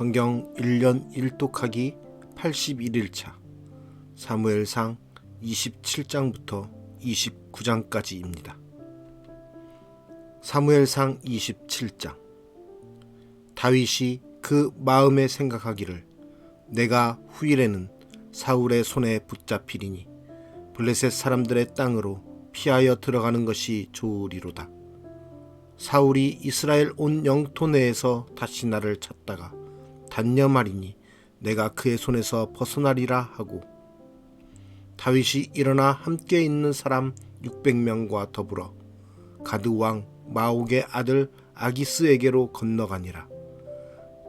성경 1년 1독하기 81일차 사무엘상 27장부터 29장까지입니다. 사무엘상 27장 다윗이 그 마음에 생각하기를 내가 후일에는 사울의 손에 붙잡히리니 블레셋 사람들의 땅으로 피하여 들어가는 것이 좋으리로다. 사울이 이스라엘 온 영토 내에서 다시 나를 찾다가 단념하리니 내가 그의 손에서 벗어나리라 하고. 다윗이 일어나 함께 있는 사람 600명과 더불어 가드 왕 마옥의 아들 아기스에게로 건너가니라.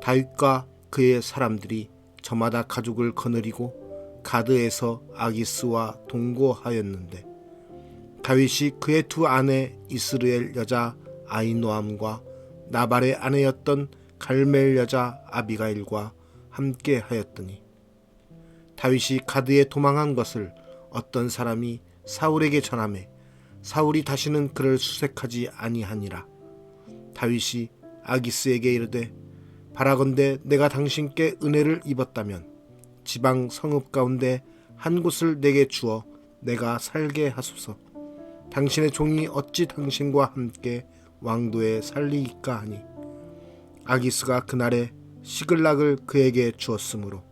다윗과 그의 사람들이 저마다 가족을 거느리고 가드에서 아기스와 동거하였는데 다윗이 그의 두 아내 이스르엘 여자 아이노암과 나발의 아내였던 갈멜 여자 아비가일과 함께 하였더니 다윗이 가드에 도망한 것을 어떤 사람이 사울에게 전함에 사울이 다시는 그를 수색하지 아니하니라. 다윗이 아기스에게 이르되 바라건대 내가 당신께 은혜를 입었다면 지방 성읍 가운데 한 곳을 내게 주어 내가 살게 하소서. 당신의 종이 어찌 당신과 함께 왕도에 살리이까 하니 아기스가 그날에 시글락을 그에게 주었으므로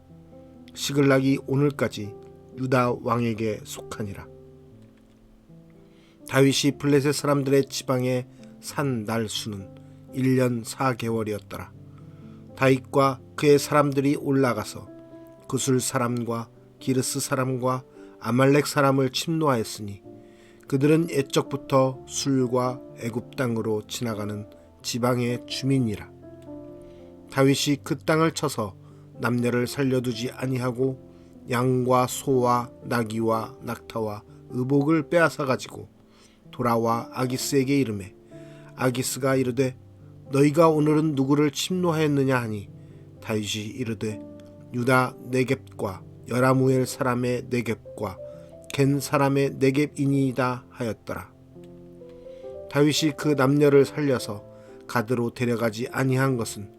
시글락이 오늘까지 유다 왕에게 속하니라. 다윗이 블레셋 사람들의 지방에 산 날수는 1년 4개월이었더라. 다윗과 그의 사람들이 올라가서 구술 사람과 기르스 사람과 아말렉 사람을 침노하였으니 그들은 옛적부터 술과 애굽 땅으로 지나가는 지방의 주민이라. 다윗이 그 땅을 쳐서 남녀를 살려두지 아니하고 양과 소와 나귀와 낙타와 의복을 빼앗아 가지고 돌아와 아기스에게 이르매 아기스가 이르되 너희가 오늘은 누구를 침노하였느냐 하니? 다윗이 이르되 유다 네겝과 여라무엘 사람의 네겝과 겐 사람의 네겝이니이다 하였더라. 다윗이 그 남녀를 살려서 가드로 데려가지 아니한 것은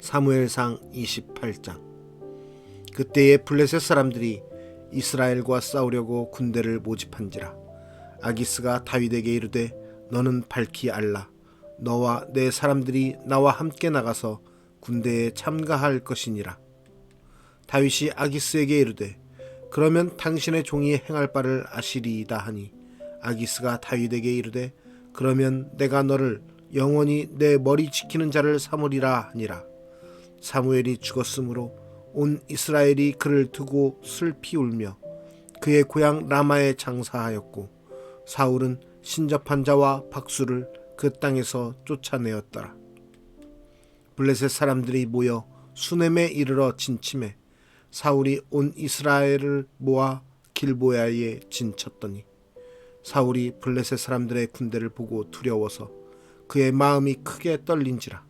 사무엘상 28장. 그때에 블레셋 사람들이 이스라엘과 싸우려고 군대를 모집한지라. 아기스가 다윗에게 이르되 너는 밝히 알라. 너와 내 사람들이 나와 함께 나가서 군대에 참가할 것이니라. 다윗이 아기스에게 이르되 그러면 당신의 종이 행할 바를 아시리이다 하니. 아기스가 다윗에게 이르되 그러면 내가 너를 영원히 내 머리 지키는 자를 삼으리라 하니라 사무엘이 죽었으므로 온 이스라엘이 그를 두고 슬피 울며 그의 고향 라마에 장사하였고 사울은 신접한 자와 박수를 그 땅에서 쫓아내었더라. 블레셋 사람들이 모여 수넴에 이르러 진침해 사울이 온 이스라엘을 모아 길보야에 진쳤더니 사울이 블레셋 사람들의 군대를 보고 두려워서 그의 마음이 크게 떨린지라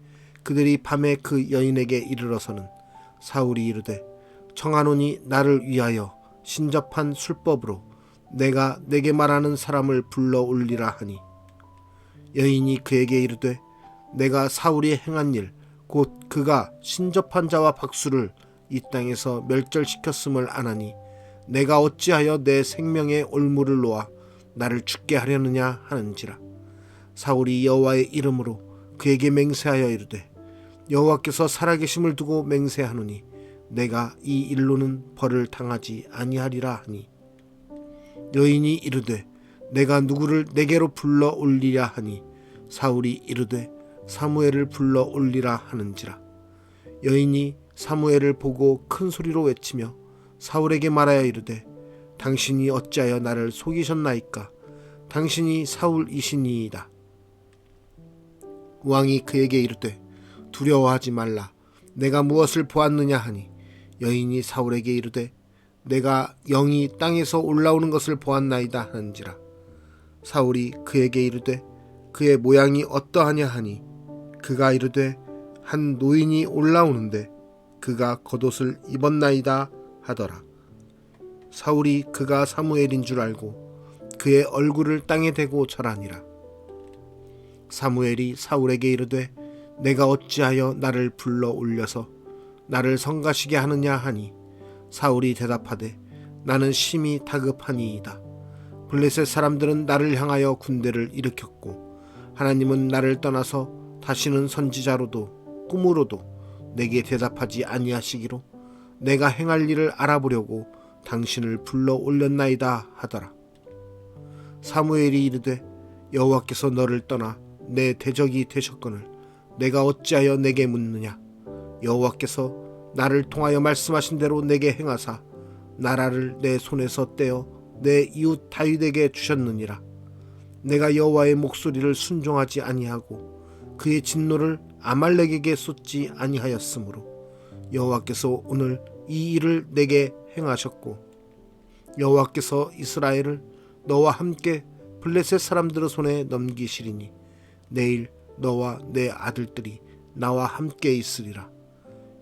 그들이 밤에 그 여인에게 이르러서는 사울이 이르되 청하노니 나를 위하여 신접한 술법으로 내가 내게 말하는 사람을 불러 올리라 하니. 여인이 그에게 이르되 내가 사울이 행한 일 곧 그가 신접한 자와 박수를 이 땅에서 멸절시켰음을 아나니 내가 어찌하여 내 생명의 올무를 놓아 나를 죽게 하려느냐 하는지라. 사울이 여호와의 이름으로 그에게 맹세하여 이르되 여호와께서 살아계심을 두고 맹세하노니 내가 이 일로는 벌을 당하지 아니하리라 하니. 여인이 이르되 내가 누구를 내게로 불러 올리랴 하니 사울이 이르되 사무엘을 불러 올리라 하는지라. 여인이 사무엘을 보고 큰 소리로 외치며 사울에게 말하여 이르되 당신이 어찌하여 나를 속이셨나이까? 당신이 사울이시니이다. 왕이 그에게 이르되 두려워하지 말라. 내가 무엇을 보았느냐 하니 여인이 사울에게 이르되 내가 영이 땅에서 올라오는 것을 보았나이다 하는지라. 사울이 그에게 이르되 그의 모양이 어떠하냐 하니 그가 이르되 한 노인이 올라오는데 그가 겉옷을 입었나이다 하더라. 사울이 그가 사무엘인 줄 알고 그의 얼굴을 땅에 대고 절하니라. 사무엘이 사울에게 이르되 내가 어찌하여 나를 불러 올려서 나를 성가시게 하느냐 하니? 사울이 대답하되 나는 심히 다급하니이다. 블레셋 사람들은 나를 향하여 군대를 일으켰고 하나님은 나를 떠나서 다시는 선지자로도 꿈으로도 내게 대답하지 아니하시기로 내가 행할 일을 알아보려고 당신을 불러 올렸나이다 하더라. 사무엘이 이르되 여호와께서 너를 떠나 내 대적이 되셨거늘 내가 어찌하여 내게 묻느냐? 여호와께서 나를 통하여 말씀하신 대로 내게 행하사 나라를 내 손에서 떼어 내 이웃 다윗에게 주셨느니라. 내가 여호와의 목소리를 순종하지 아니하고 그의 진노를 아말렉에게 쏟지 아니하였으므로 여호와께서 오늘 이 일을 내게 행하셨고 여호와께서 이스라엘을 너와 함께 블레셋 사람들의 손에 넘기시리니 내일 너와 내 아들들이 나와 함께 있으리라.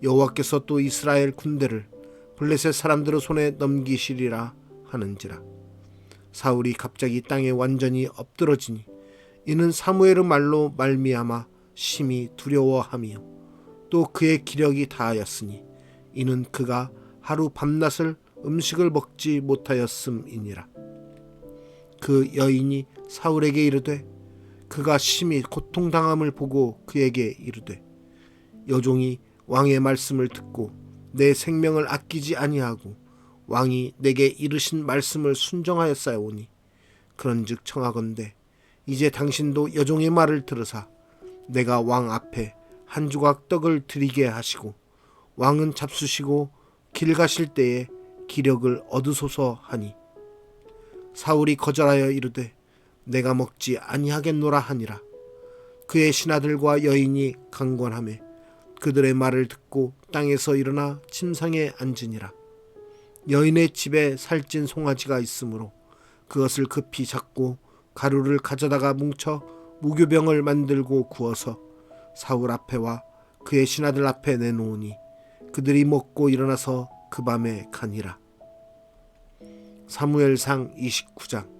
여호와께서 또 이스라엘 군대를 블레셋 사람들의 손에 넘기시리라 하는지라. 사울이 갑자기 땅에 완전히 엎드러지니 이는 사무엘의 말로 말미암아 심히 두려워함이요. 또 그의 기력이 다하였으니 이는 그가 하루 밤낮을 음식을 먹지 못하였음이니라. 그 여인이 사울에게 이르되 그가 심히 고통당함을 보고 그에게 이르되 여종이 왕의 말씀을 듣고 내 생명을 아끼지 아니하고 왕이 내게 이르신 말씀을 순종하였사오니 그런즉 청하건대 이제 당신도 여종의 말을 들으사 내가 왕 앞에 한 조각 떡을 드리게 하시고 왕은 잡수시고 길 가실 때에 기력을 얻으소서 하니. 사울이 거절하여 이르되 내가 먹지 아니하겠노라 하니라. 그의 신하들과 여인이 강권하매 그들의 말을 듣고 땅에서 일어나 침상에 앉으니라. 여인의 집에 살찐 송아지가 있으므로 그것을 급히 잡고 가루를 가져다가 뭉쳐 무교병을 만들고 구워서 사울 앞에와 그의 신하들 앞에 내놓으니 그들이 먹고 일어나서 그 밤에 가니라. 사무엘상 29장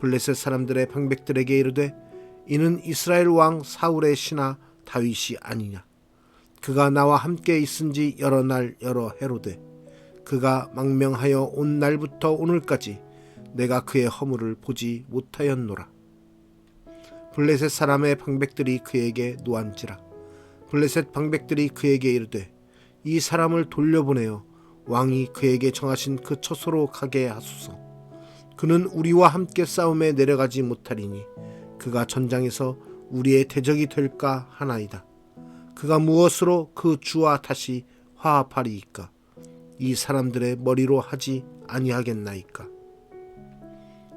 블레셋 사람들의 방백들에게 이르되 이는 이스라엘 왕 사울의 신하 다윗이 아니냐? 그가 나와 함께 있은지 여러 날 여러 해로되 그가 망명하여 온 날부터 오늘까지 내가 그의 허물을 보지 못하였노라. 블레셋 사람의 방백들이 그에게 노한지라. 블레셋 방백들이 그에게 이르되 이 사람을 돌려보내어 왕이 그에게 정하신 그 처소로 가게 하소서 그는 우리와 함께 싸움에 내려가지 못하리니 그가 전장에서 우리의 대적이 될까 하나이다. 그가 무엇으로 그 주와 다시 화합하리이까? 이 사람들의 머리로 하지 아니하겠나이까?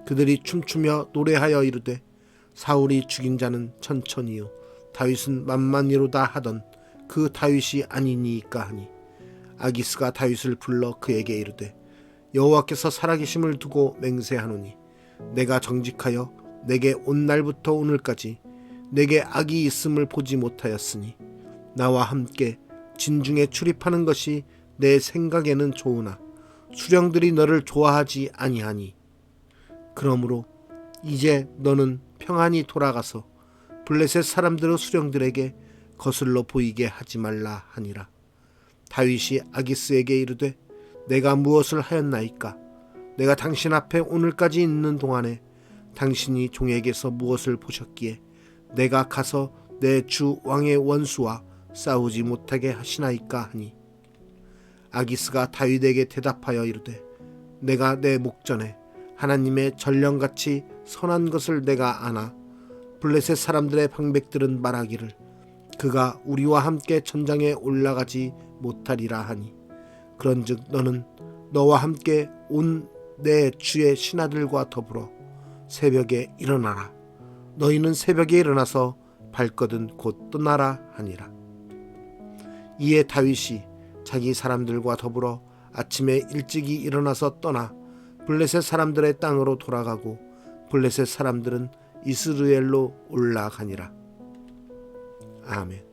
그들이 춤추며 노래하여 이르되 사울이 죽인 자는 천천히요 다윗은 만만히로다 하던 그 다윗이 아니니이까 하니 아기스가 다윗을 불러 그에게 이르되 여호와께서 살아계심을 두고 맹세하노니 내가 정직하여 내게 온 날부터 오늘까지 내게 악이 있음을 보지 못하였으니 나와 함께 진중에 출입하는 것이 내 생각에는 좋으나 수령들이 너를 좋아하지 아니하니. 그러므로 이제 너는 평안히 돌아가서 블레셋 사람들의 수령들에게 거슬러 보이게 하지 말라 하니라. 다윗이 아기스에게 이르되 내가 무엇을 하였나이까? 내가 당신 앞에 오늘까지 있는 동안에 당신이 종에게서 무엇을 보셨기에 내가 가서 내 주 왕의 원수와 싸우지 못하게 하시나이까 하니? 아기스가 다윗에게 대답하여 이르되 내가 내 목전에 하나님의 전령같이 선한 것을 내가 아나 블레셋 사람들의 방백들은 말하기를 그가 우리와 함께 전장에 올라가지 못하리라 하니 그런즉 너는 너와 함께 온 내 주의 신하들과 더불어 새벽에 일어나라. 너희는 새벽에 일어나서 발거든 곧 떠나라 하니라. 이에 다윗이 자기 사람들과 더불어 아침에 일찍이 일어나서 떠나 블레셋 사람들의 땅으로 돌아가고 블레셋 사람들은 이스라엘로 올라가니라. 아멘